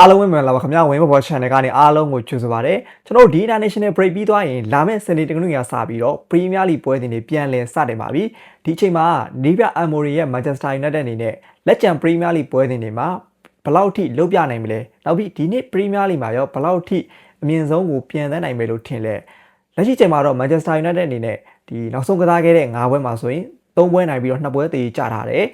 အားလုံးပဲမင်္ဂလာပါခင်ဗျာဝင်းဘော channel ကနေအားလုံးကိုကြိုဆိုပါရစေကျွန်တော်တို့ဒီ international break ပြီးသွားရင်လာမယ့်စနေတနင်္ဂနွေကစပြီးတော့ Premier League ပွဲစဉ်တွေပြန်လည်စတင်ပါပြီဒီအချိန်မှာနီးပြ Amory ရဲ့ Manchester United အနေနဲ့လက်ကျန် Premier League ပွဲစဉ်တွေမှာဘယ်လောက်ထိလုတ်ပြနိုင်မလဲနောက်ပြီးဒီနေ့ Premier League မှာရောဘယ်လောက်ထိအမြင့်ဆုံးကိုပြန်သန်းနိုင်မယ်လို့ထင်လဲလက်ရှိချိန်မှာတော့ Manchester United အနေနဲ့ဒီနောက်ဆုံးကစားခဲ့တဲ့၅ပွဲမှာဆိုရင်၃ပွဲနိုင်ပြီးတော့2ပွဲသေကြထားတယ်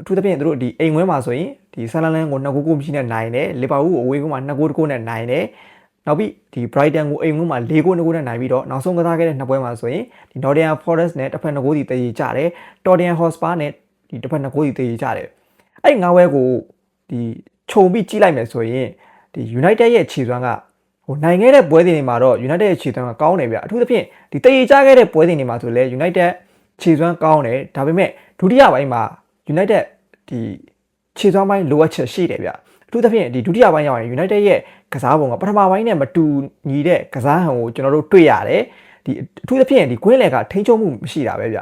အထူးသဖြင့်သူတို့ဒီအိမ်ဝဲမှာဆိုရင်ဒီဆန်လန်လန်ကို2ဂိုးကိုမရှိနဲ့နိုင်တယ်လီဗာပူးကိုအဝေးကမှာ2ဂိုးတကိုးနဲ့နိုင်တယ်နောက်ပြီးဒီ Brighton ကိုအိမ်ဝဲမှာ4ဂိုး2ဂိုးနဲ့နိုင်ပြီးတော့နောက်ဆုံးကစားခဲ့တဲ့နှစ်ပွဲမှာဆိုရင်ဒီ Nottingham Forest နဲ့တစ်ဖက်2ဂိုးစီတည်ကြတယ် Tottenham Hotspur နဲ့ဒီတစ်ဖက်2ဂိုးစီတည်ကြတယ်အဲ့၅ဝဲကိုဒီခြုံပြီးကြီးလိုက်မယ်ဆိုရင်ဒီ United ရဲ့ခြေစွမ်းကဟိုနိုင်ခဲ့တဲ့ပွဲစဉ်တွေမှာတော့ United ရဲ့ခြေစွမ်းကကောင်းတယ်ဗျအထူးသဖြင့်ဒီတည်ကြခဲ့တဲ့ပွဲစဉ်တွေမှာဆိုလဲ United ခြေစွမ်းကောင်းတယ်ဒါပေမဲ့ဒုတိယပိုင်းမှာ United ဒီခြေစွမ်းပိုင်းလိုအပ်ချက်ရှိတယ်ဗျအထူးသဖြင့်ဒီဒုတိယပိုင်းရောက်ရင် United ရဲ့ကစားပုံကပထမပိုင်းနဲ့မတူညီတဲ့ကစားဟန်ကိုကျွန်တော်တို့တွေ့ရတယ်ဒီအထူးသဖြင့်ဒီကွင်းလယ်ကထိန်းချုပ်မှုမရှိတာပဲဗျ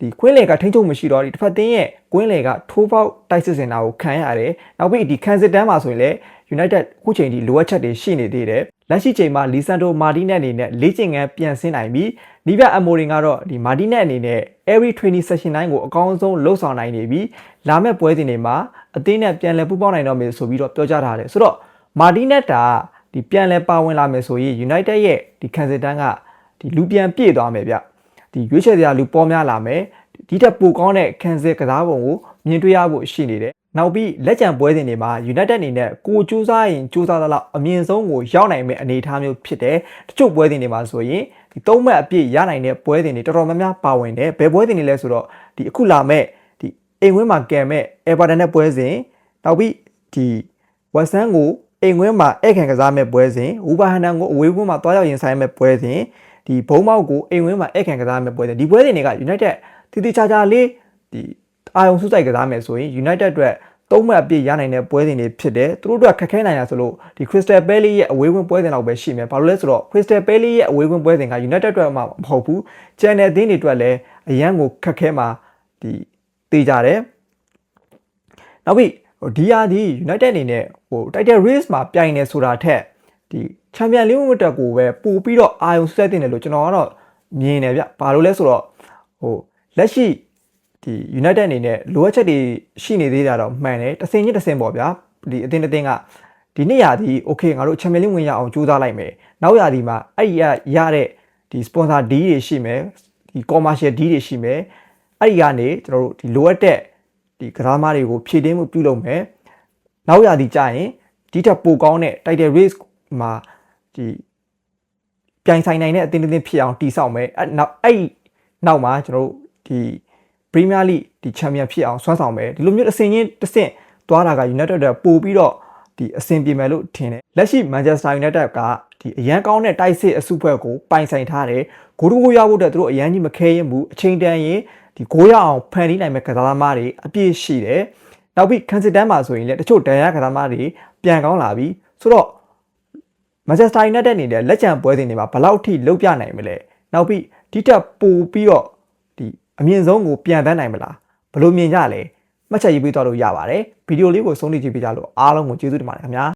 ဒီကွင်းလယ်ကထိန်းချုပ်မရှိတော့ဒီတစ်ဖက်သင်းရဲ့ကွင်းလယ်ကထိုးပေါက်တိုက်စစ်စင်တာကိုခံရတယ်နောက်ပြီးဒီခံစစ်တန်းမှာဆိုရင်လည်း United ခုချိန်ဒီလိုအပ်ချက်တွေရှိနေသေးတယ် လက်ရှိချိန်မှာလီဆန်တိုမာတီနက်အနေနဲ့လေ့ကျင့်ခန်းပြန်ဆင်းနိုင်ပြီးနီးပြအမိုရင်ကတော့ဒီမာတီနက်အနေနဲ့ every training session တိုင်းကိုအကောင်းဆုံးလှုပ်ဆောင်နိုင်နေပြီးလာမယ့်ပွဲစဉ်တွေမှာအသင်းနဲ့ပြန်လည်ပူးပေါင်းနိုင်တော့မယ်ဆိုပြီးတော့ပြောကြားထားတယ်ဆိုတော့မာတီနက်တာဒီပြန်လည်ပါဝင်လာမယ်ဆိုရင် United ရဲ့ဒီခံစစ်တန်းကဒီလူပြန်ပြည့်သွားမယ်ဗျဒီရွေးချယ်စရာလူပေါ်များလာမယ်ဒီတက်ပိုကောင်းတဲ့ခံစစ်ကစားပုံကိုမြင်တွေ့ရဖို့ရှိနေတယ် နောက်ပြီးလက်ကျန်ပွဲစဉ်တွေမှာ United အနေနဲ့ကိုကြိုးစားရင်ကြိုးစားသလောက်အမြင့်ဆုံးကိုရောက်နိုင်မယ့်အနေအထားမျိုးဖြစ်တယ်တချို့ပွဲစဉ်တွေမှာဆိုရင်ဒီသုံးမှတ်အပြည့်ရနိုင်တဲ့ပွဲစဉ်တွေတော်တော်များများပါဝင်တယ်ဘယ်ပွဲစဉ်တွေလဲဆိုတော့ဒီအခုလာမဲ့ဒီအိမ်ဝင်းမှာကံမဲ့ Everton နဲ့ပွဲစဉ်နောက်ပြီးဒီ West Ham ကိုအိမ်ဝင်းမှာဧည့်ခံကစားမဲ့ပွဲစဉ်ဝူဘာဟန်တန်ကိုအဝေးကွင်းမှာတွားရောက်ရင်ဆိုင်မဲ့ပွဲစဉ်ဒီဘုံမောက်ကိုအိမ်ဝင်းမှာဧည့်ခံကစားမဲ့ပွဲစဉ်ဒီပွဲစဉ်တွေက United တီတီချာချာလေးဒီ အာယုံစုစိုက်ကစားမယ်ဆိုရင် United အတွက်သုံးမှတ်အပြည့်ရနိုင်တဲ့ပွဲစဉ်တွေဖြစ်တယ်သူတို့တို့ခက်ခဲနိုင်တာဆိုလို့ဒီ Crystal Palace ရဲ့အဝေးဝင်ပွဲစဉ်လောက်ပဲရှိမယ်ဘာလို့လဲဆိုတော့ Crystal Palace ရဲ့အဝေးဝင်ပွဲစဉ်က United အတွက်မှမဟုတ်ဘူး Channel အသင်းတွေအတွက်လည်းအရန်ကိုခက်ခဲမှာဒီတေးကြတယ်နောက်ပြီးဒီယာဒီ United အနေနဲ့ဟို Title Race မှာပြိုင်နေဆိုတာထက်ဒီ Champion League ဝတ်တက်ကိုပဲပို့ပြီးတော့အာယုံဆက်တင်တယ်လို့ကျွန်တော်ကတော့မြင်တယ်ဗျဘာလို့လဲဆိုတော့ဟိုလက်ရှိ ဒီ United အနေနဲ့လိုအပ်ချက်တွေရှိနေသေးတာတော့မှန်တယ်တစ်စင်ချင်းတစ်စင်ပေါ့ဗျာဒီအတင်းအတင်းကဒီနှစ်ရာဒီ okay ငါတို့ Champions League ဝင်ရအောင်ကြိုးစားလိုက်မယ်နောက်ရာဒီမှာအဲ့ဒီရရတဲ့ဒီ sponsor deal တွေရှိမယ်ဒီ commercial deal တွေရှိမယ်အဲ့ဒီကနေကျွန်တော်တို့ဒီလိုအပ်တဲ့ဒီကစားသမားတွေကိုဖြည့်တင်းမှုပြုလုပ်မယ်နောက်ရာဒီကြရင်ဒီထက်ပိုကောင်းတဲ့ title race မှာဒီပြိုင်ဆိုင်နိုင်တဲ့အတင်းအတင်းဖြစ်အောင်တည်ဆောက်မယ်အဲ့နောက်အဲ့နောက်မှာကျွန်တော်တို့ဒီ Premier League ဒီ Champion ဖြစ်အောင်ဆွမ်းဆောင်မယ်ဒီလိုမျိုးအစင်ချင်းတစ်ဆင့်သွားတာက United တွေပို့ပြီးတော့ဒီအဆင်ပြေမယ်လို့ထင်တယ်လက်ရှိ Manchester United ကဒီအရန်ကောင်းတဲ့တိုက်စစ်အစုဖွဲ့ကိုပိုင်ဆိုင်ထားတယ်ဂိုးတကိုးရဖို့အတွက်သူတို့အရန်ကြီးမခဲရင်ဘူးအချိန်တန်ရင်ဒီဂိုးရအောင်ဖန်တီးနိုင်မဲ့ကစားသမားတွေအပြည့်ရှိတယ်နောက်ပြီးကန်စစ်တန်းမှာဆိုရင်လည်းတချို့ဒဏ်ရာကစားသမားတွေပြန်ကောင်းလာပြီဆိုတော့ Manchester United အနေနဲ့လက်ကျန်ပွဲစဉ်တွေမှာဘယ်လောက်ထိလုပ်ပြနိုင်မလဲနောက်ပြီးဒီတက်ပို့ပြီးတော့ဒီ အမြင့်ဆုံးကိုပြန်တန်းနိုင်မလားဘယ်လိုမြင်ကြလဲမှတ်ချက်ရေးပေးသွားလို့ရပါတယ်ဗီဒီယိုလေးကိုဆုံးဖြတ်ကြည့်ပေးကြလို့အားလုံးကိုကျေးဇူးတင်ပါတယ်ခင်ဗျာ